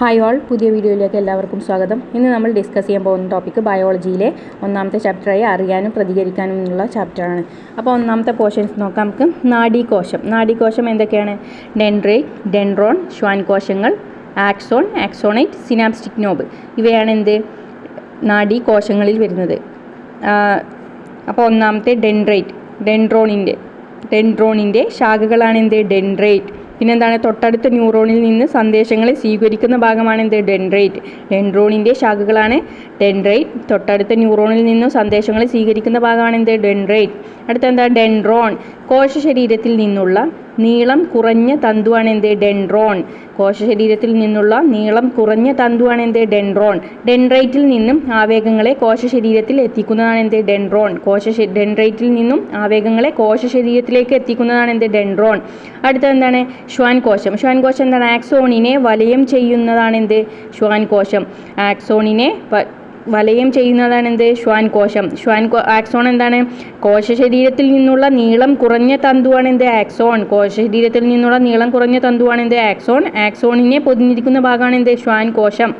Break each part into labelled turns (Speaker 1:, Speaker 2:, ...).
Speaker 1: Hi all പുതിയ വീഡിയോയിലേക്ക് എല്ലാവർക്കും സ്വാഗതം. ഇന്ന് നമ്മൾ ഡിസ്കസ് ചെയ്യാൻ പോകുന്ന ടോപ്പിക്ക് ബയോളജിയിലെ ഒന്നാമത്തെ ചാപ്റ്ററായി അറിയാനും പ്രതികരിക്കാനും എന്നുള്ള ചാപ്റ്ററാണ് അപ്പോൾ ഒന്നാമത്തെ പോർഷൻസ് നോക്കാം നമുക്ക്. നാഡീകോശം. നാഡീകോശം എന്തൊക്കെയാണ്? ഡെൻഡ്രേറ്റ് ഡെൻഡ്രോൺ ശ്വാൻകോശങ്ങൾ ആക്സോൺ ആക്സോണൈറ്റ് സിനാപ്സ്റ്റിക് നോബ് ഇവയാണ് എന്ത്? നാഡീകോശങ്ങളിൽ വരുന്നത്. അപ്പോൾ ഒന്നാമത്തെ ഡെൻഡ്രേറ്റ് ഡെൻഡ്രോണിന്റെ ഡെൻഡ്രോണിന്റെ ശാഖകളാണ് എന്ത്? ഡെൻഡ്രേറ്റ് പിന്നെന്താണ്? തൊട്ടടുത്ത ന്യൂറോണിൽ നിന്ന് സന്ദേശങ്ങളെ സ്വീകരിക്കുന്ന ഭാഗമാണ് എന്ത്? ഡെൻഡ്രൈറ്റ്. ഡെൻഡ്രോണിന്റെ ശാഖകളാണ് ഡെൻഡ്രൈറ്റ്. തൊട്ടടുത്ത ന്യൂറോണിൽ നിന്നും സന്ദേശങ്ങളെ സ്വീകരിക്കുന്ന ഭാഗമാണ് എന്ത്? ഡെൻഡ്രൈറ്റ്. അടുത്ത എന്താ? ഡെൻഡ്രോൺ. കോശ ശരീരത്തിൽ നിന്നുള്ള നീളം കുറഞ്ഞ തന്തുവാണ് എന്ത് ഡെൻഡ്രോൺ? കോശശരീരത്തിൽ നിന്നുള്ള നീളം കുറഞ്ഞ തന്തുവാണ് എന്ത് ഡെൻഡ്രോൺ? ഡെൻഡ്രൈറ്റിൽ നിന്നും ആവേഗങ്ങളെ കോശശരീരത്തിൽ എത്തിക്കുന്നതാണ് എന്ത് ഡെൻഡ്രോൺ? കോശ ഡെൻഡ്രൈറ്റിൽ നിന്നും ആവേഗങ്ങളെ കോശശരീരത്തിലേക്ക് എത്തിക്കുന്നതാണ് എന്ത് ഡെൻഡ്രോൺ? അടുത്ത എന്താണ്? ശ്വാൻ കോശം ശ്വാൻ കോശം എന്താണ്? ആക്സോണിനെ വലയം ചെയ്യുന്നതാണ് എന്ത് ശ്വാൻകോശം. ആക്സോണിനെ വലയം ചെയ്യുന്നതാണ് എന്ത്? ശ്വാൻ കോശം. ശ്വാൻ ആക്സോൺ എന്താണ്? കോശ ശരീരത്തിൽ നിന്നുള്ള നീളം കുറഞ്ഞ തന്തുവാണ് എന്ത്? ആക്സോൺ കോശ ശരീരത്തിൽ നിന്നുള്ള നീളം കുറഞ്ഞ തന്തുവാണ് എന്ത്? ആക്സോൺ ആക്സോണിനെ പൊതിഞ്ഞിരിക്കുന്ന ഭാഗമാണ് എന്ത്? ശ്വാൻകോശം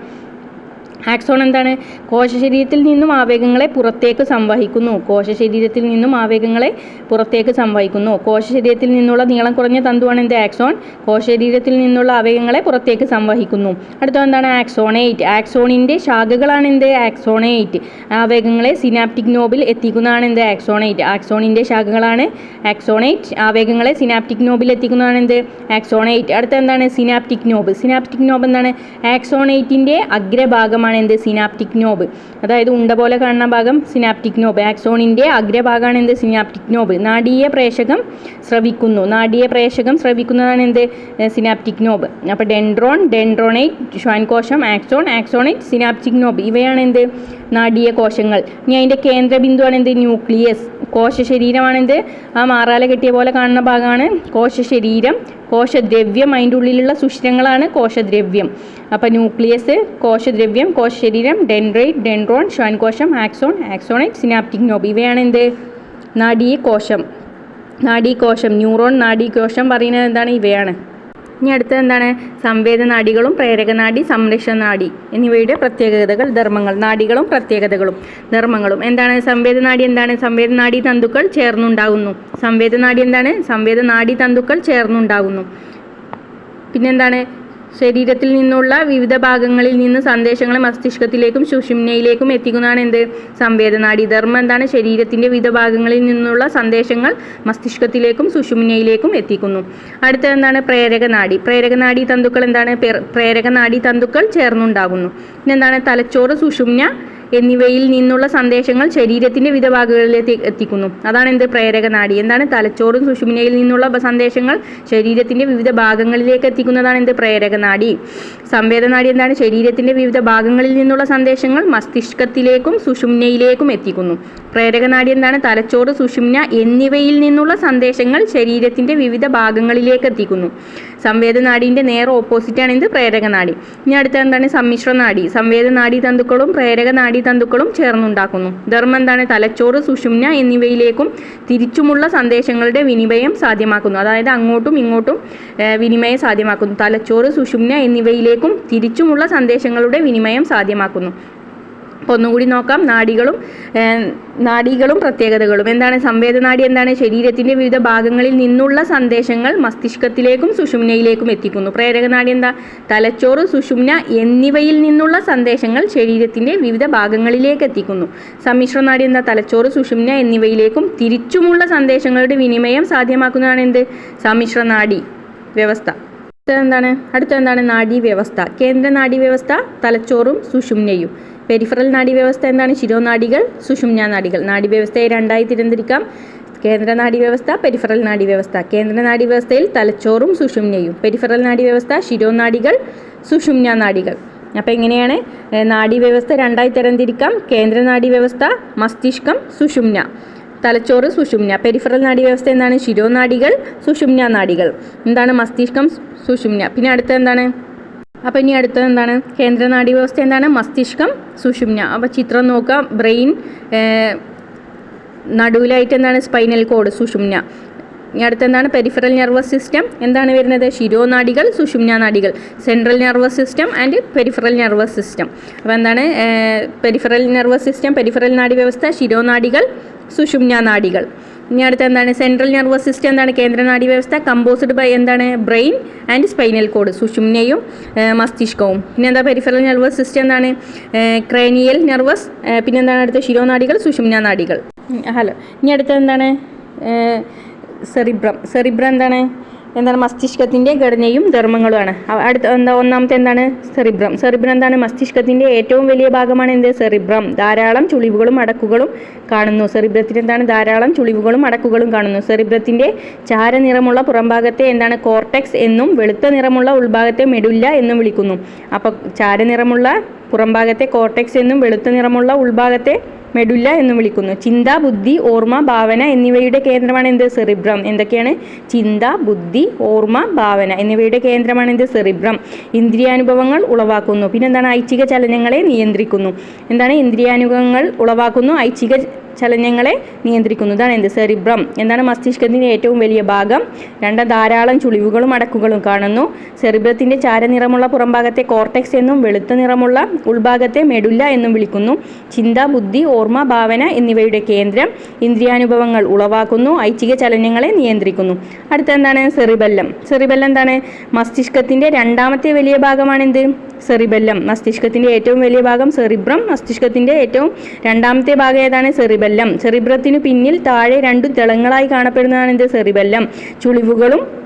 Speaker 1: ആക്സോൺ എന്താണ്? കോശശരീരത്തിൽ നിന്നും ആവേഗങ്ങളെ പുറത്തേക്ക് സംവഹിക്കുന്നു. കോശശരീരത്തിൽ നിന്നും ആവേഗങ്ങളെ പുറത്തേക്ക് സംവഹിക്കുന്നു. കോശശരീരത്തിൽ നിന്നുള്ള നീളം കുറഞ്ഞ തന്തുവാണ് എന്ത്? ആക്സോൺ കോശശരീരത്തിൽ നിന്നുള്ള ആവേഗങ്ങളെ പുറത്തേക്ക് സംവഹിക്കുന്നു. അടുത്ത എന്താണ്? ആക്സോണേറ്റ് ആക്സോണിന്റെ ശാഖകളാണ് എന്ത്? ആക്സോണേറ്റ് ആവേഗങ്ങളെ സിനാപ്റ്റിക് നോബിൽ എത്തിക്കുന്നതാണ് എന്ത്? ആക്സോണേറ്റ് ആക്സോണിന്റെ ശാഖകളാണ് ആക്സോണേറ്റ് ആവേഗങ്ങളെ സിനാപ്റ്റിക് നോബിൽ എത്തിക്കുന്നതാണ് എന്ത്? ആക്സോണേറ്റ് അടുത്ത എന്താണ്? സിനാപ്റ്റിക് നോബ് സിനാപ്റ്റിക് നോബ് എന്താണ്? ആക്സോണേറ്റിന്റെ അഗ്രഭാഗമാണ് ഭാഗമാണ് എന്ത്? സിനാപ്റ്റിക് നോബ് അതായത് ഉണ്ട പോലെ കാണുന്ന ഭാഗം സിനാപ്റ്റിക് നോബ് ആക്സോണിന്റെ അഗ്രഭാഗമാണ് എന്ത്? സിനാപ്റ്റിക് നോബ് നാടീയ പ്രേഷകം ശ്രവിക്കുന്നു നാടീയ പ്രേഷകം ശ്രവിക്കുന്നതാണ് എന്ത്? സിനാപ്റ്റിക് നോബ് അപ്പോൾ ഡെൻഡ്രോൺ ഡെൻഡ്രോണൈറ്റ് ശ്വാൻകോശം ആക്സോൺ ആക്സോണൈറ്റ് സിനാപ്റ്റിക് നോബ് ഇവയാണ് എന്ത്? നാടീയ കോശങ്ങൾ. ഇനി അതിന്റെ കേന്ദ്രബിന്ദുവാണ് എന്ത്? ന്യൂക്ലിയസ് കോശ ശരീരമാണെന്ത് ആ മാറാല കെട്ടിയ പോലെ കാണുന്ന ഭാഗമാണ് കോശ ശരീരം കോശദ്രവ്യം അതിന്റെ ഉള്ളിലുള്ള സുഷിരങ്ങളാണ് കോശദ്രവ്യം. അപ്പോൾ ന്യൂക്ലിയസ് കോശദ്രവ്യം കോശശരീരം ഡെൻഡ്രൈറ്റ് ഡെൻഡ്രോൺ ശ്വാൻകോശം ആക്സോൺ ആക്സോണൈറ്റ് സിനാപ്റ്റിക് നോബ്. ഇവയാണ് എന്ത് നാഡീകോശം. നാഡീകോശം ന്യൂറോൺ നാഡീകോശം പറയുന്നത് എന്താണ്? ഇവയാണ്. ഇനി അടുത്തത് എന്താണ്? സംവേദനാഡികളും പ്രേരകനാടി സംരക്ഷണനാഡി എന്നിവയുടെ പ്രത്യേകതകൾ ധർമ്മങ്ങൾ നാടികളും പ്രത്യേകതകളും ധർമ്മങ്ങളും. എന്താണ്? സംവേദനാഡി എന്താണ്? സംവേദനാഡി തന്തുക്കൾ ചേർന്നുണ്ടാകുന്നു. സംവേദനാഡി എന്താണ്? സംവേദനാഡി തന്തുക്കൾ ചേർന്നുണ്ടാകുന്നു. പിന്നെന്താണ്? ശരീരത്തിൽ നിന്നുള്ള വിവിധ ഭാഗങ്ങളിൽ നിന്ന് സന്ദേശങ്ങൾ മസ്തിഷ്കത്തിലേക്കും സുഷുമ്നയിലേക്കും എത്തിക്കുന്നതാണ് എന്ത്? സംവേദനാടി. ധർമ്മം എന്താണ്? ശരീരത്തിന്റെ വിവിധ ഭാഗങ്ങളിൽ നിന്നുള്ള സന്ദേശങ്ങൾ മസ്തിഷ്കത്തിലേക്കും സുഷുമ്നയിലേക്കും എത്തിക്കുന്നു. അടുത്ത എന്താണ്? പ്രേരകനാടി. പ്രേരകനാടി തന്തുക്കൾ എന്താണ്? പ്രേരകനാടി തന്തുക്കൾ ചേർന്നുണ്ടാകുന്നു. പിന്നെന്താണ്? തലച്ചോറ് സുഷുമ്ന എന്നിവയിൽ നിന്നുള്ള സന്ദേശങ്ങൾ ശരീരത്തിന്റെ വിവിധ ഭാഗങ്ങളിലേക്ക് എത്തിക്കുന്നു. അതാണ് എന്ത് പ്രേരക നാഡി? എന്താണ് തലച്ചോറും സുഷുമിനയിൽ നിന്നുള്ള സന്ദേശങ്ങൾ ശരീരത്തിന്റെ വിവിധ ഭാഗങ്ങളിലേക്ക് എത്തിക്കുന്നതാണ് എന്ത് പ്രേരക നാഡി? സംവേദനാഡി എന്താണ്? ശരീരത്തിന്റെ വിവിധ ഭാഗങ്ങളിൽ നിന്നുള്ള സന്ദേശങ്ങൾ മസ്തിഷ്കത്തിലേക്കും സുഷുമ്നയിലേക്കും എത്തിക്കുന്നു. പ്രേരകനാഡി എന്താണ്? തലച്ചോറ് സുഷുമ്ന എന്നിവയിൽ നിന്നുള്ള സന്ദേശങ്ങൾ ശരീരത്തിന്റെ വിവിധ ഭാഗങ്ങളിലേക്ക് എത്തിക്കുന്നു. സംവേദനാടിന്റെ നേർ ഓപ്പോസിറ്റാണ് എന്ത്? പ്രേരകനാഡി ഇനി അടുത്ത എന്താണ്? സമ്മിശ്ര നാഡി സംവേദനാഡി തന്തുക്കളും പ്രേരകനാഡി തന്തുക്കളും ചേർന്നുണ്ടാക്കുന്നു. ധർമ്മം എന്താണ്? തലച്ചോറ് സുഷുമ്ന എന്നിവയിലേക്കും തിരിച്ചുമുള്ള സന്ദേശങ്ങളുടെ വിനിമയം സാധ്യമാക്കുന്നു. അതായത് അങ്ങോട്ടും ഇങ്ങോട്ടും വിനിമയം സാധ്യമാക്കുന്നു. തലച്ചോറ് സുഷുമ്ന എന്നിവയിലേക്കും തിരിച്ചുമുള്ള സന്ദേശങ്ങളുടെ വിനിമയം സാധ്യമാക്കുന്നു. ഒന്നുകൂടി നോക്കാം. നാഡികളും നാഡികളും പ്രത്യേകതകളും. എന്താണ് സംവേദനാടി? എന്താണ് ശരീരത്തിന്റെ വിവിധ ഭാഗങ്ങളിൽ നിന്നുള്ള സന്ദേശങ്ങൾ മസ്തിഷ്കത്തിലേക്കും സുഷുമ്നയിലേക്കും എത്തിക്കുന്നു. പ്രേരകനാടി എന്താ? തലച്ചോറ് സുഷുമ്ന എന്നിവയിൽ നിന്നുള്ള സന്ദേശങ്ങൾ ശരീരത്തിന്റെ വിവിധ ഭാഗങ്ങളിലേക്ക് എത്തിക്കുന്നു. സമ്മിശ്ര നാഡി എന്താ? തലച്ചോറ് സുഷുമ്ന എന്നിവയിലേക്കും തിരിച്ചുമുള്ള സന്ദേശങ്ങളുടെ വിനിമയം സാധ്യമാക്കുന്നതാണ് എന്ത്? സമ്മിശ്ര നാഡി വ്യവസ്ഥ. എന്താണ് അടുത്ത എന്താണ് നാഡീ വ്യവസ്ഥ കേന്ദ്ര നാഡീവ്യവസ്ഥ തലച്ചോറും സുഷുമ്നയും. പെരിഫറൽ നാഡീവ്യവസ്ഥ എന്താണ്? ശിരോനാഡികൾ സുഷുമ്ന നാഡികൾ. നാഡീവ്യവസ്ഥയെ രണ്ടായി തിരഞ്ഞെടുക്കാം. കേന്ദ്ര നാഡീവ്യവസ്ഥ പെരിഫറൽ നാഡീവ്യവസ്ഥ. കേന്ദ്ര നാഡീവ്യവസ്ഥയിൽ തലച്ചോറും സുഷുമ്നയും. പെരിഫറൽ നാഡീവ്യവസ്ഥ ശിരോനാഡികൾ സുഷുമ്ന നാഡികൾ. അപ്പോൾ എങ്ങനെയാണ്? നാഡീവ്യവസ്ഥ രണ്ടായി തരംതിരിക്കാം കേന്ദ്ര നാഡീവ്യവസ്ഥ മസ്തിഷ്കം സുഷുമ്ന. തലച്ചോറ് സുഷുമ്ന. പെരിഫറൽ നാഡീവ്യവസ്ഥ എന്താണ്? ശിരോനാഡികൾ സുഷുമ്ന നാഡികൾ. എന്താണ്? മസ്തിഷ്കം സുഷുമ്ന. പിന്നെ അടുത്ത എന്താണ്? അപ്പോൾ ഇനി അടുത്തത് എന്താണ്? കേന്ദ്ര നാഡീവ്യവസ്ഥ എന്താണ്? മസ്തിഷ്കം സുഷുമ്ന. അപ്പോൾ ചിത്രം നോക്കുക. ബ്രെയിൻ നടുവിലായിട്ട് എന്താണ്? സ്പൈനൽ കോഡ് സുഷുമ്ന. ഇനി അടുത്ത എന്താണ്? Peripheral nervous system. എന്താണ് വരുന്നത്? ശിരോനാഡികൾ സുഷുമ്ന നാടികൾ. Central nervous system and peripheral nervous system. അപ്പോൾ എന്താണ്? പെരിഫറൽ നെർവസ് സിസ്റ്റം പെരിഫറൽ നാഡി വ്യവസ്ഥ ശിരോനാഡികൾ സുഷുമ്ന നാഡികൾ ഇനി അടുത്ത എന്താണ്? സെൻട്രൽ നെർവസ് സിസ്റ്റം എന്താണ്? കേന്ദ്ര നാഡി വ്യവസ്ഥ കമ്പോസ്ഡ് ബൈ എന്താണ്? ബ്രെയിൻ ആൻഡ് സ്പൈനൽ കോഡ് സുഷുമ്നയും മസ്തിഷ്കവും. പിന്നെ എന്താ പെരിഫറൽ നെർവസ് സിസ്റ്റം എന്താണ്? ക്രേനിയൽ നെർവസ് പിന്നെ എന്താണ് അടുത്ത? ശിരോനാടികൾ സുഷുമ്ന നാടികൾ ഹലോ. ഇനി അടുത്ത എന്താണ്? സെറിബ്രം സെറിബ്രം എന്താണ്? എന്താണ് മസ്തിഷ്കത്തിന്റെ ഘടനയും ധർമ്മങ്ങളുമാണ്. അടുത്ത എന്താ ഒന്നാമത്തെ എന്താണ്? സെറിബ്രം. സെറിബ്രം എന്താണ്? മസ്തിഷ്കത്തിന്റെ ഏറ്റവും വലിയ ഭാഗമാണ് എന്ത്? സെറിബ്രം. ധാരാളം ചുളിവുകളും അടക്കുകളും കാണുന്നു. സെറിബ്രത്തിന് എന്താണ്? ധാരാളം ചുളിവുകളും അടക്കുകളും കാണുന്നു. സെറിബ്രത്തിന്റെ ചാരനിറമുള്ള പുറംഭാഗത്തെ എന്താണ്? കോർട്ടെക്സ് എന്നും വെളുത്ത നിറമുള്ള ഉൾഭാഗത്തെ മെഡുല്ല എന്നും വിളിക്കുന്നു. അപ്പോൾ ചാരനിറമുള്ള പുറംഭാഗത്തെ കോർട്ടെക്സ് എന്നും വെളുത്ത നിറമുള്ള ഉൾഭാഗത്തെ മെഡുല്ല എന്ന് വിളിക്കുന്നു. ചിന്ത ബുദ്ധി ഓർമ്മ ഭാവന എന്നിവയുടെ കേന്ദ്രമാണ് എന്ത്? സെറിബ്രം. എന്തൊക്കെയാണ്? ചിന്ത ബുദ്ധി ഓർമ്മ ഭാവന എന്നിവയുടെ കേന്ദ്രമാണ് എന്ത്? സെറിബ്രം. ഇന്ദ്രിയാനുഭവങ്ങൾ ഉളവാക്കുന്നു. പിന്നെന്താണ്? ഐച്ഛിക ചലനങ്ങളെ നിയന്ത്രിക്കുന്നു. എന്താണ്? ഇന്ദ്രിയാനുഭവങ്ങൾ ഉളവാക്കുന്നു. ഐച്ഛിക ചലനങ്ങളെ നിയന്ത്രിക്കുന്നതാണ് എന്ത്? സെറിബ്രം. എന്താണ് മസ്തിഷ്കത്തിന്റെ ഏറ്റവും വലിയ ഭാഗം? രണ്ട് ധാരാളം ചുളിവുകളും അടക്കുകളും കാണുന്നു. സെറിബ്രത്തിന്റെ ചാരനിറമുള്ള പുറംഭാഗത്തെ കോർട്ടെക്സ് എന്നും വെളുത്ത നിറമുള്ള ഉൾഭാഗത്തെ മെഡുല്ല എന്നും വിളിക്കുന്നു. ചിന്ത ബുദ്ധി ഓർമ്മ ഭാവന എന്നിവയുടെ കേന്ദ്രം ഇന്ദ്രിയാനുഭവങ്ങൾ ഉളവാക്കുന്നു ഐച്ഛിക ചലനങ്ങളെ നിയന്ത്രിക്കുന്നു. അടുത്ത സെറിബല്ലം സെറിബല്ലം. സെറിബെല്ലം എന്താണ്? മസ്തിഷ്കത്തിന്റെ രണ്ടാമത്തെ വലിയ ഭാഗമാണെന്ത്? സെറിബെല്ലം. മസ്തിഷ്കത്തിന്റെ ഏറ്റവും വലിയ ഭാഗം സെറിബ്രം. മസ്തിഷ്കത്തിന്റെ ഏറ്റവും രണ്ടാമത്തെ ഭാഗം ഏതാണ്? സെറിബെല്ലം. സെറിബ്രത്തിന് പിന്നിൽ താഴെ രണ്ടു തിളങ്ങളായി കാണപ്പെടുന്നതാണ് എന്ത്? സെറിബെല്ലം. ചുളിവുകളും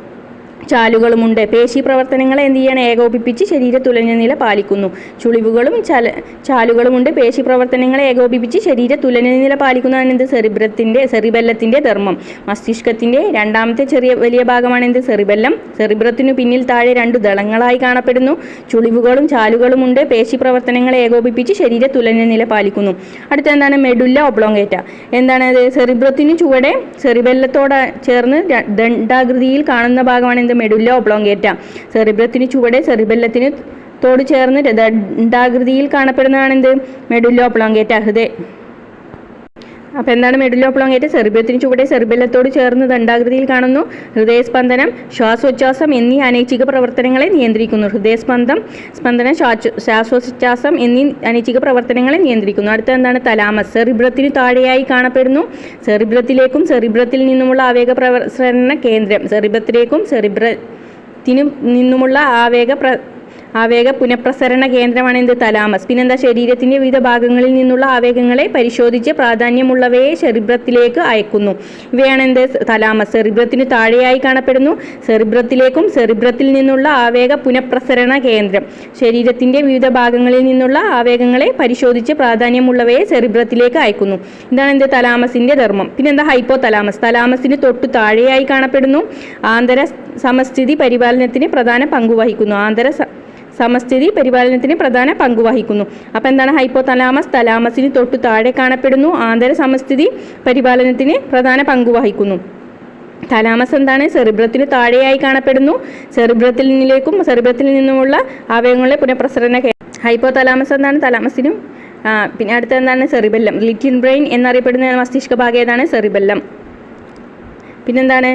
Speaker 1: ചാലുകളുമുണ്ട്. പേശി പ്രവർത്തനങ്ങളെ എന്ത് ചെയ്യണം? ഏകോപിപ്പിച്ച് ശരീര തുലഞ്ഞ നില പാലിക്കുന്നു. ചുളിവുകളും ചല ചാലുകളുമുണ്ട്. പേശി പ്രവർത്തനങ്ങളെ ഏകോപിപ്പിച്ച് ശരീര തുലഞ്ഞ നില പാലിക്കുന്നതാണ് എന്ത്? സെറിബ്രത്തിന്റെ സെറിബെല്ലത്തിന്റെ ധർമ്മം. മസ്തിഷ്കത്തിന്റെ രണ്ടാമത്തെ ചെറിയ വലിയ ഭാഗമാണ് എന്ത്? സെറിബെല്ലം. സെറിബ്രത്തിനു പിന്നിൽ താഴെ രണ്ട് ദളങ്ങളായി കാണപ്പെടുന്നു. ചുളിവുകളും ചാലുകളുമുണ്ട്. പേശി പ്രവർത്തനങ്ങളെ ഏകോപിപ്പിച്ച് ശരീര തുലഞ്ഞ നില പാലിക്കുന്നു. അടുത്ത എന്താണ്? മെഡുല്ല ഒബ്ലോങ്കേറ്റ എന്താണ് സെറിബ്രത്തിനു ചുവടെ സെറിബെല്ലത്തോട് ചേർന്ന് ദണ്ഡാകൃതിയിൽ കാണുന്ന ഭാഗമാണ് എന്ത്? Medulla oblongata. സെറിബ്രത്തിന് ചുവടെ സെറിബെല്ലത്തിന് തോട് ചേർന്ന് രഥാകൃതിയിൽ കാണപ്പെടുന്നതാണെന്ത്? Medulla oblongata. ഹൃദയ അപ്പോൾ എന്താണ് മെഡുലോപ്ലോങ്ങേറ്റ് സെർബിയത്തിന് ചുവടെ സെർബിലത്തോട് ചേർന്ന് ദണ്ഡാകൃതിയിൽ കാണുന്നു. ഹൃദയസ്പന്ദനം ശ്വാസോച്ഛാസം എന്നീ അനൈച്ഛിക പ്രവർത്തനങ്ങളെ നിയന്ത്രിക്കുന്നു. ഹൃദയസ്പന്ദം സ്പന്ദനം ശ്വാസോച്ഛാസം എന്നീ അനൈച്ഛിക പ്രവർത്തനങ്ങളെ നിയന്ത്രിക്കുന്നു. അടുത്ത എന്താണ്? തലാമസ്. സെറിബ്രത്തിന് താഴെയായി കാണപ്പെടുന്നു. സെറിബ്രത്തിലേക്കും സെറിബ്രത്തിൽ നിന്നുമുള്ള ആവേഗ പ്രവർത്തന കേന്ദ്രം. സെറിബ്രത്തിലേക്കും സെറിബ്രത്തിനും നിന്നുമുള്ള ആവേഗ പ്ര ആവേഗ പുനഃപ്രസരണ കേന്ദ്രമാണ് എന്ത് തലാമസ്. പിന്നെന്താ ശരീരത്തിന്റെ വിവിധ ഭാഗങ്ങളിൽ നിന്നുള്ള ആവേഗങ്ങളെ പരിശോധിച്ച് പ്രാധാന്യമുള്ളവയെ സെറിബ്രത്തിലേക്ക് അയക്കുന്നു. ഇവയാണ് എന്ത്? തലാമസ്. സെറിബ്രത്തിന് താഴെയായി കാണപ്പെടുന്നു. സെറിബ്രത്തിലേക്കും സെറിബ്രത്തിൽ നിന്നുള്ള ആവേഗ പുനഃപ്രസരണ കേന്ദ്രം. ശരീരത്തിന്റെ വിവിധ ഭാഗങ്ങളിൽ നിന്നുള്ള ആവേഗങ്ങളെ പരിശോധിച്ച് പ്രാധാന്യമുള്ളവയെ സെറിബ്രത്തിലേക്ക് അയക്കുന്നു. ഇതാണ് എന്ത്? തലാമസിന്റെ ധർമ്മം. പിന്നെന്താ ഹൈപ്പോ തലാമസ് തലാമസിന് തൊട്ടു താഴെയായി കാണപ്പെടുന്നു. ആന്തര സമസ്ഥിതി പരിപാലനത്തിന് പ്രധാന പങ്കുവഹിക്കുന്നു ആന്തര സമസ്ഥിതി പരിപാലനത്തിന് പ്രധാന പങ്ക് വഹിക്കുന്നു. അപ്പോൾ എന്താണ് ഹൈപ്പോ തലാമസ് തലാമസിന് തൊട്ടു താഴെ കാണപ്പെടുന്നു. ആന്തര സമസ്ഥിതി പരിപാലനത്തിന് പ്രധാന പങ്ക് വഹിക്കുന്നു. തലാമസ് എന്താണ്? സെറിബ്രത്തിന് താഴെയായി കാണപ്പെടുന്നു. സെറിബ്രത്തിൽ നിന്നിലേക്കും സെറിബ്രത്തിൽ നിന്നുമുള്ള അവയവങ്ങളെ പുനഃപ്രസരണ ഹൈപ്പോ തലാമസ് എന്താണ്? തലാമസിനും പിന്നെ അടുത്ത എന്താണ്? സെറിബെല്ലം. ലിറ്റിൻ ബ്രെയിൻ എന്നറിയപ്പെടുന്ന മസ്തിഷ്ക ഭാഗം ഏതാണ്? സെറിബെല്ലം. പിന്നെന്താണ്?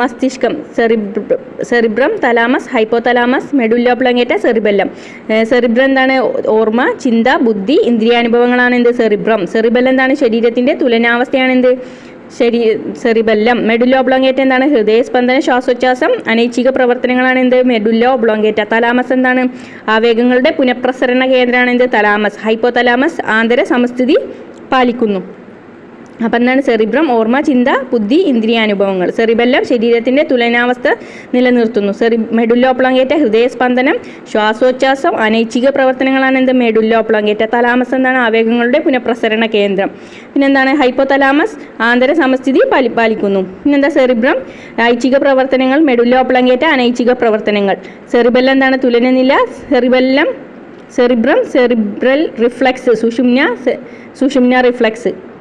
Speaker 1: മസ്തിഷ്കം സെറിബ്ര സെറിബ്രം തലാമസ് ഹൈപ്പോതലാമസ് തലാമസ് പ്ലങ്ങേറ്റ സെറിബെല്ലം സെറിബ്രം എന്താണ്? ഓർമ്മ ചിന്ത ബുദ്ധി ഇന്ദ്രിയാനുഭവങ്ങളാണ് എന്ത് സെറിബ്രം. സെറിബെല്ലം എന്താണ്? ശരീരത്തിന്റെ തുലനാവസ്ഥയാണ് എന്ത് ശരീ സെറിബെല്ലം. മെഡുല്ലോ ഒബ്ലോങ്കേറ്റ എന്താണ്? ഹൃദയസ്പന്ദന ശ്വാസോച്ഛ്വാസം അനൈച്ഛിക പ്രവർത്തനങ്ങളാണ് എന്ത് മെഡുല്ലോ ഒബ്ലോങ്കേറ്റ തലാമസ് എന്താണ്? ആവേഗങ്ങളുടെ പുനഃപ്രസരണ കേന്ദ്രമാണ് എന്ത് തലാമസ്. ഹൈപ്പോ തലാമസ് ആന്തര സമസ്ഥിതി പാലിക്കുന്നു. അപ്പം എന്താണ് സെറിബ്രം? ഓർമ്മ ചിന്ത ബുദ്ധി ഇന്ദ്രിയാനുഭവങ്ങൾ. സെറിബെല്ലം ശരീരത്തിന്റെ തുലനാവസ്ഥ നിലനിർത്തുന്നു. സെറി മെഡുല്ലോപ്ലങ്കേറ്റ ഹൃദയസ്പന്ദനം ശ്വാസോച്ഛ്വാസം അനൈച്ഛിക പ്രവർത്തനങ്ങളാണ് എന്ത്? മെഡുല്ലോപ്ലങ്കേറ്റ തലാമസ് എന്താണ് ആവേഗങ്ങളുടെ പുനഃപ്രസരണ കേന്ദ്രം. പിന്നെന്താണ്? ഹൈപ്പോ തലാമസ് ആന്തര സമസ്ഥിതി പാലി പാലിക്കുന്നു. പിന്നെന്താ സെറിബ്രം? ഐച്ഛിക പ്രവർത്തനങ്ങൾ മെഡുല്ലോപ്ലങ്കേറ്റ അനൈച്ഛിക പ്രവർത്തനങ്ങൾ. സെറിബെല്ലം എന്താണ്? തുലനനില സെറിബെല്ലം സെറിബ്രം സെറിബ്രൽ റിഫ്ലക്സ് സുഷുമ്ന സുഷുമ്ന റിഫ്ലക്സ്.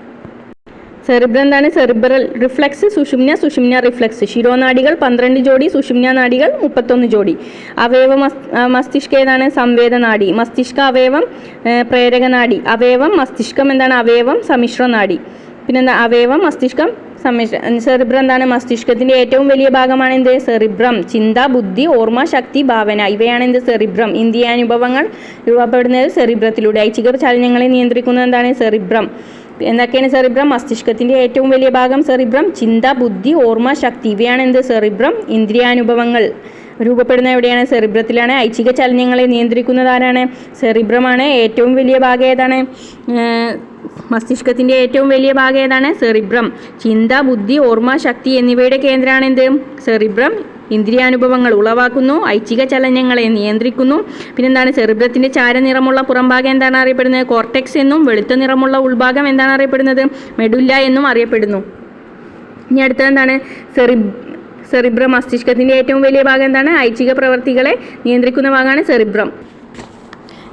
Speaker 1: സെറിബ്രം എന്താണ് സെറിബ്രൽ റിഫ്ലക്സ് സുഷുമ്ന സുഷുമ്ന റിഫ്ലക്സ്. ശിരോനാടികൾ പന്ത്രണ്ട് ജോഡി സുഷുമ്ന നാടികൾ മുപ്പത്തൊന്ന് ജോഡി അവയവ മസ്തിഷ്ക ഏതാണ്? സംവേദനാടി മസ്തിഷ്ക അവയവം പ്രേരകനാടി അവയവം മസ്തിഷ്കം എന്താണ്? അവയവം സമ്മിശ്ര പിന്നെ പിന്നെന്താ? അവയവം മസ്തിഷ്കം സമ്മിശ്ര സെറിബ്രം എന്താണ്? മസ്തിഷ്കത്തിന്റെ ഏറ്റവും വലിയ ഭാഗമാണ് എന്ത്? സെറിബ്രം. ചിന്ത ബുദ്ധി ഓർമ്മ ശക്തി ഭാവന. ഇവയാണ് എന്ത്? സെറിബ്രം. ഇന്ദ്രിയാനുഭവങ്ങൾ രൂപപ്പെടുന്നത് സെറിബ്രത്തിലൂടെ ഐച്ഛിക ചലനങ്ങളെ നിയന്ത്രിക്കുന്നത് എന്താണ്? സെറിബ്രം. എന്തൊക്കെയാണ് സെറിബ്രം മസ്തിഷ്കത്തിന്റെ ഏറ്റവും വലിയ ഭാഗം സെറിബ്രം ചിന്ത ബുദ്ധി ഓർമ്മ ശക്തി. ഇവയാണ് എന്ത് സെറിബ്രം ഇന്ദ്രിയാനുഭവങ്ങൾ. രൂപപ്പെടുന്ന എവിടെയാണ്? സെറിബ്രത്തിലാണ്. ഐച്ഛിക ചലനങ്ങളെ നിയന്ത്രിക്കുന്നത് ആരാണ്? സെറിബ്രമാണ്. ഏറ്റവും വലിയ ഭാഗം ഏതാണ്? മസ്തിഷ്കത്തിന്റെ ഏറ്റവും വലിയ ഭാഗം ഏതാണ്? സെറിബ്രം. ചിന്ത ബുദ്ധി ഓർമ്മ ശക്തി എന്നിവയുടെ കേന്ദ്രമാണ് എന്ത്? സെറിബ്രം. ഇന്ദ്രിയാനുഭവങ്ങൾ ഉളവാക്കുന്നു. ഐച്ഛിക ചലനങ്ങളെ നിയന്ത്രിക്കുന്നു. പിന്നെന്താണ്? സെറിബ്രത്തിന്റെ ചാരനിറമുള്ള പുറംഭാഗം എന്താണ് അറിയപ്പെടുന്നത്? കോർട്ടെക്സ് എന്നും വെളുത്ത നിറമുള്ള ഉൾഭാഗം എന്താണ് അറിയപ്പെടുന്നത്? മെഡുല്ല എന്നും അറിയപ്പെടുന്നു. ഇനി അടുത്തത് എന്താണ്? സെറി സെറിബ്രം മസ്തിഷ്കത്തിന്റെ ഏറ്റവും വലിയ ഭാഗം എന്താണ്? ഐച്ഛിക പ്രവർത്തികളെ നിയന്ത്രിക്കുന്ന ഭാഗമാണ് സെറിബ്രം.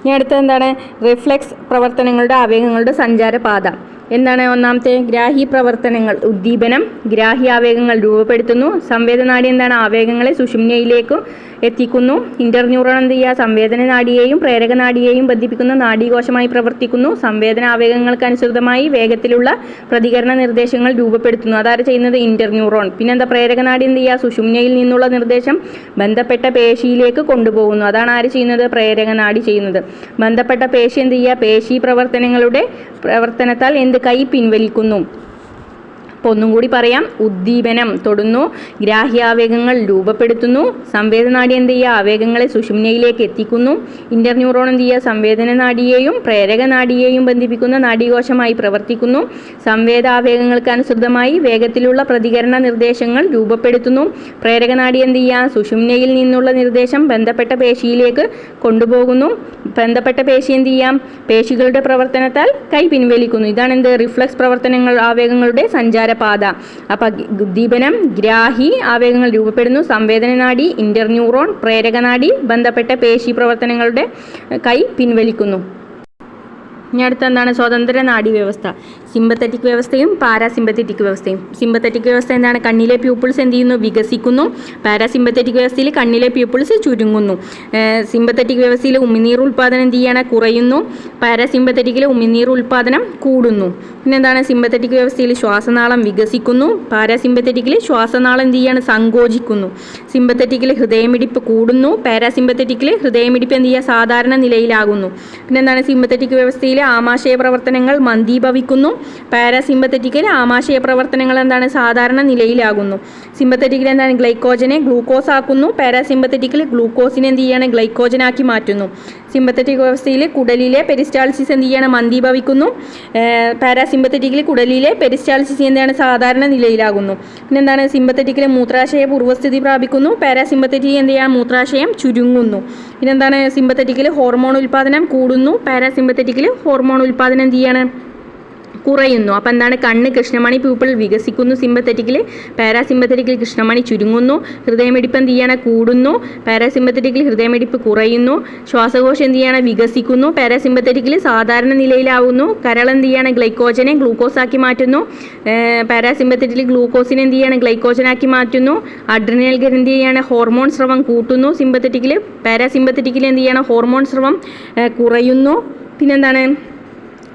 Speaker 1: ഇനി അടുത്തത് എന്താണ്? റിഫ്ലെക്സ് പ്രവർത്തനങ്ങളുടെ ആവേഗങ്ങളുടെ സഞ്ചാരപാത. എന്താണ് ഒന്നാമത്തെ ഗ്രാഹി പ്രവർത്തനങ്ങൾ. ഉദ്ദീപനം ഗ്രാഹി ആവേഗങ്ങൾ രൂപപ്പെടുത്തുന്നു. സംവേദനാടി എന്താണ്? ആവേഗങ്ങളെ സുഷുമ്നയിലേക്കും എത്തിക്കുന്നു. ഇന്റർന്യൂറോൺ എന്ത് ചെയ്യുക? സംവേദന നാടിയെയും പ്രേരക നാടിയെയും ബന്ധിപ്പിക്കുന്ന. നാഡീകോശമായി പ്രവർത്തിക്കുന്നു. സംവേദന ആവേഗങ്ങൾക്ക് അനുസൃതമായി വേഗത്തിലുള്ള പ്രതികരണ നിർദ്ദേശങ്ങൾ രൂപപ്പെടുത്തുന്നു. അതാര് ചെയ്യുന്നത്? ഇന്റർന്യൂറോൺ പിന്നെ എന്താ പ്രേരക നാടി എന്ത് ചെയ്യുക? സുഷുമ്നയിൽ നിന്നുള്ള നിർദ്ദേശം ബന്ധപ്പെട്ട പേശിയിലേക്ക് കൊണ്ടുപോകുന്നു. അതാണ് ആര് ചെയ്യുന്നത്? പ്രേരക നാടി ചെയ്യുന്നത്. ബന്ധപ്പെട്ട പേശി എന്ത് ചെയ്യുക? പേശി പ്രവർത്തനങ്ങളുടെ പ്രവർത്തനത്താൽ എന്ത് കൈ പിൻവലിക്കുന്നു. അപ്പോൾ ഒന്നും കൂടി പറയാം. ഉദ്ദീപനം തൊടുന്നു. ഗ്രാഹ്യാവേഗങ്ങൾ രൂപപ്പെടുത്തുന്നു. സംവേദനാടി എന്ത് ചെയ്യുക? ആവേഗങ്ങളെ സുഷുമ്നയിലേക്ക് എത്തിക്കുന്നു. ഇന്റർന്യൂറോൺ എന്ത് ചെയ്യുക? സംവേദന നാടിയെയും പ്രേരക നാടിയെയും ബന്ധിപ്പിക്കുന്ന നാഡീകോശമായി പ്രവർത്തിക്കുന്നു. സംവേദാവേഗങ്ങൾക്ക് അനുസൃതമായി വേഗത്തിലുള്ള പ്രതികരണ നിർദ്ദേശങ്ങൾ രൂപപ്പെടുത്തുന്നു. പ്രേരക നാടി എന്ത് ചെയ്യുക? സുഷുമ്നയിൽ നിന്നുള്ള നിർദ്ദേശം ബന്ധപ്പെട്ട പേശിയിലേക്ക് കൊണ്ടുപോകുന്നു. ബന്ധപ്പെട്ട പേശി എന്ത് ചെയ്യാം പേശികളുടെ പ്രവർത്തനത്താൽ കൈ പിൻവലിക്കുന്നു. ഇതാണ് എന്ത്? റിഫ്ലക്സ് പ്രവർത്തനങ്ങൾ ആവേഗങ്ങളുടെ സഞ്ചാരപാത അപ്പം ഉദ്ദീപനം ഗ്രാഹി ആവേഗങ്ങൾ രൂപപ്പെടുന്നു സംവേദന നാഡി ഇന്റർന്യൂറോൺ പ്രേരകനാടി ബന്ധപ്പെട്ട പേശി പ്രവർത്തനങ്ങളുടെ കൈ പിൻവലിക്കുന്നു. ഇനി അടുത്ത എന്താണ്? സ്വതന്ത്ര നാഡി വ്യവസ്ഥ. സിമ്പത്തറ്റിക് വ്യവസ്ഥയും പാരാസിമ്പത്തറ്റിക് വ്യവസ്ഥയും. സിമ്പത്തറ്റിക് വ്യവസ്ഥ എന്താണ്? കണ്ണിലെ പ്യൂപ്പിൾസ് എന്ത് ചെയ്യുന്നു? വികസിക്കുന്നു. പാരാസിമ്പത്തറ്റിക് വ്യവസ്ഥയിൽ കണ്ണിലെ പ്യൂപ്പിൾസ് ചുരുങ്ങുന്നു. സിമ്പത്തറ്റിക് വ്യവസ്ഥയിൽ ഉമിനീർ ഉൽപ്പാദനം എന്ത് ചെയ്യുകയാണ് കുറയുന്നു. പാരാസിമ്പത്തറ്റിക്കിൽ ഉമിനീർ ഉൽപ്പാദനം കൂടുന്നു. പിന്നെ എന്താണ് സിമ്പത്തറ്റിക് വ്യവസ്ഥയിൽ ശ്വാസനാളം വികസിക്കുന്നു. പാരാസിമ്പത്തറ്റിക്കിൽ ശ്വാസനാളം എന്ത് ചെയ്യാണ്? സങ്കോചിക്കുന്നു. സിമ്പത്തറ്റിക്കിൽ ഹൃദയമിടിപ്പ് കൂടുന്നു. പാരാസിമ്പത്തറ്റിക്കിൽ ഹൃദയമിടിപ്പ് എന്ത് ചെയ്യുക? സാധാരണ നിലയിലാകുന്നു. പിന്നെ എന്താണ് സിമ്പത്തറ്റിക് വ്യവസ്ഥയിൽ ആമാശയ പ്രവർത്തനങ്ങൾ മന്ദീഭവിക്കുന്നു. പാരാസിമ്പത്തറ്റിക്കൽ ആമാശയ പ്രവർത്തനങ്ങൾ എന്താണ്? സാധാരണ നിലയിലാകുന്നു. സിമ്പത്തറ്റിക്കൽ എന്താണ്? ഗ്ലൈക്കോജനെ ഗ്ലൂക്കോസ് ആക്കുന്നു. പാരാസിമ്പത്തറ്റിക്കൽ ഗ്ലൂക്കോസിനെ എന്ത് ചെയ്യാണ്? ഗ്ലൈക്കോജനാക്കി മാറ്റുന്നു. സിമ്പത്തറ്റിക് വ്യവസ്ഥയിൽ കുടലിലെ പെരിസ്റ്റാൾസിസ് എന്ത് ചെയ്യാണ്? മന്ദീഭവിക്കുന്നു. പാരാസിമ്പത്തറ്റിക്കൽ കുടലിലെ പെരിസ്റ്റാൾസിസ് എന്താണ്? സാധാരണ നിലയിലാകുന്നു. പിന്നെ എന്താണ് സിമ്പത്തറ്റിക്കൽ മൂത്രാശയ പൂർവസ്ഥിതി പ്രാപിക്കുന്നു. പാരാസിമ്പത്തറ്റിക് എന്ത് ചെയ്യാൻ മൂത്രാശയം ചുരുങ്ങുന്നു. പിന്നെന്താണ്? സിമ്പത്തറ്റിക്കൽ ഹോർമോൺ ഉൽപ്പാദനം കൂടുന്നു. പാരാസിമ്പത്തറ്റിക്കൽ ഹോർമോൺ ഉൽപ്പാദനം എന്ത് കുറയുന്നു. അപ്പോൾ എന്താണ്? കണ്ണ് കൃഷ്ണമണി പ്യൂപ്പിൾ വികസിക്കുന്നു. സിമ്പത്തറ്റിക്കിൽ പാരാസിമ്പത്തറ്റിക്കിൽ കൃഷ്ണമണി ചുരുങ്ങുന്നു. ഹൃദയമിടിപ്പ് എന്ത് ചെയ്യണം? കൂടുന്നു. പാരാസിമ്പത്തറ്റിക്കിൽ ഹൃദയമിടിപ്പ് കുറയുന്നു. ശ്വാസകോശം എന്ത് ചെയ്യണം? വികസിക്കുന്നു. പാരാസിമ്പത്തറ്റിക്കിൽ സാധാരണ നിലയിലാവുന്നു. കരൾ എന്ത് ചെയ്യണം? ഗ്ലൈക്കോജനെ ഗ്ലൂക്കോസാക്കി മാറ്റുന്നു. പാരാസിമ്പത്തറ്റിക്കിൽ ഗ്ലൂക്കോസിനെ എന്ത് ചെയ്യണം? ഗ്ലൈക്കോജനാക്കി മാറ്റുന്നു. അഡ്രിനൽ ഗ്രന്ഥി ചെയ്യണം? ഹോർമോൺ സ്രവം കൂട്ടുന്നു. സിമ്പത്തറ്റിക്കിൽ പാരാസിമ്പത്തറ്റിക്കിൽ എന്ത് ചെയ്യണം? ഹോർമോൺ സ്രവം കുറയുന്നു. പിന്നെന്താണ്?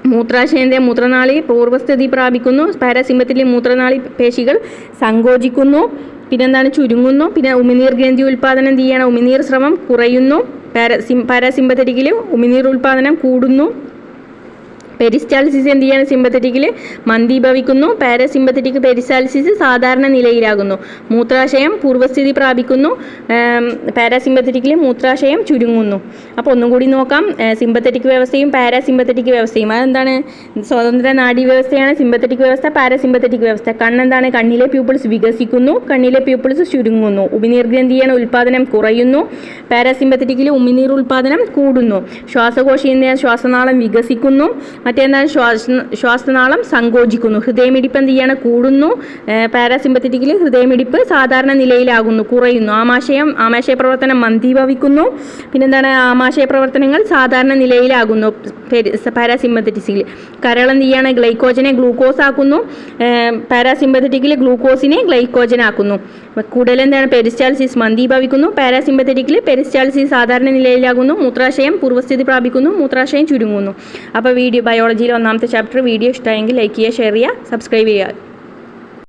Speaker 1: മൂത്രാശയന്റെ മൂത്രനാളി പൂർവസ്ഥിതി പ്രാപിക്കുന്നു. പാരാസിംഹത്തിലെ മൂത്രനാളി പേശികൾ സങ്കോചിക്കുന്നു. പിന്നെന്താണ്? ചുരുങ്ങുന്നു. പിന്നെ ഉമിനീർ ഗ്രന്ഥി ഉൽപ്പാദനം എന്ത് ചെയ്യണം. ഉമിനീർ ശ്രമം കുറയുന്നു. പാരസിം പാരാസിമ്പത്തറ്റിക്കിൽ ഉമിനീർ ഉൽപ്പാദനം കൂടുന്നു. പെരിസ്റ്റാൾസിസ് എന്ത് ചെയ്യാണ് സിമ്പത്തറ്റിക്കിൽ മന്ദീഭവിക്കുന്നു. പാരസിമ്പത്തറ്റിക് പെരിസ്റ്റാൾസിസ് സാധാരണ നിലയിലാകുന്നു. മൂത്രാശയം പൂർവസ്ഥിതി പ്രാപിക്കുന്നു. പാരാസിമ്പത്തറ്റിക്കിൽ മൂത്രാശയം ചുരുങ്ങുന്നു. അപ്പോൾ ഒന്നും കൂടി നോക്കാം. സിമ്പത്തറ്റിക് വ്യവസ്ഥയും പാരാസിമ്പത്തറ്റിക് വ്യവസ്ഥയും. അതെന്താണ്? സ്വതന്ത്ര നാഡീ വ്യവസ്ഥയാണ് സിമ്പത്തറ്റിക് വ്യവസ്ഥ പാരാസിമ്പത്തറ്റിക് വ്യവസ്ഥ. കണ്ണെന്താണ്? കണ്ണിലെ പ്യൂപ്പിൾസ് വികസിക്കുന്നു. കണ്ണിലെ പ്യൂപ്പിൾസ് ചുരുങ്ങുന്നു. ഉമിനീർ ഗ്രന്ഥിയാണ് ഉൽപ്പാദനം കുറയുന്നു. പാരാസിമ്പത്തറ്റിക്കിൽ ഉമിനീർ ഉൽപ്പാദനം കൂടുന്നു. ശ്വാസകോശീയ ശ്വാസനാളം വികസിക്കുന്നു. മറ്റേന്താണ് ശ്വാസ ശ്വാസനാളം സങ്കോചിക്കുന്നു. ഹൃദയമിടിപ്പ് എന്ത് ചെയ്യാണ്? കൂടുന്നു. പാരാസിമ്പത്തറ്റിക്കിൽ ഹൃദയമിടിപ്പ് സാധാരണ നിലയിലാകുന്നു കുറയുന്നു. ആമാശയം ആമാശയ പ്രവർത്തനം മന്ദീഭവിക്കുന്നു. പിന്നെന്താണ്? ആമാശയ പ്രവർത്തനങ്ങൾ സാധാരണ നിലയിലാകുന്നു പാരാസിമ്പത്തറ്റിക്സിൽ കരൾ എന്ത് ചെയ്യാണ്? ഗ്ലൈക്കോജനെ ഗ്ലൂക്കോസ് ആക്കുന്നു. പാരാസിമ്പത്തറ്റിക്കിൽ ഗ്ലൂക്കോസിനെ ഗ്ലൈക്കോജൻ ആക്കുന്നു. കൂടുതലെന്താണ് എന്താണ്? പെരിസ്റ്റാൾസിസ് മന്ദീഭവിക്കുന്നു. പാരാസിമ്പത്തറ്റിക്കിൽ പെരിസ്റ്റാൾസിസ് സാധാരണ നിലയിലാകുന്നു. മൂത്രാശയം പൂർവസ്ഥിതി പ്രാപിക്കുന്നു. മൂത്രാശയം ചുരുങ്ങുന്നു. അപ്പോൾ വീഡിയോ ബയോളജിയിലെ ഒന്നാമത്തെ ചാപ്റ്റർ വീഡിയോ ഇഷ്ടമായെങ്കിൽ ലൈക്ക് ചെയ്യുക ഷെയർ ചെയ്യുക സബ്സ്ക്രൈബ് ചെയ്യുക.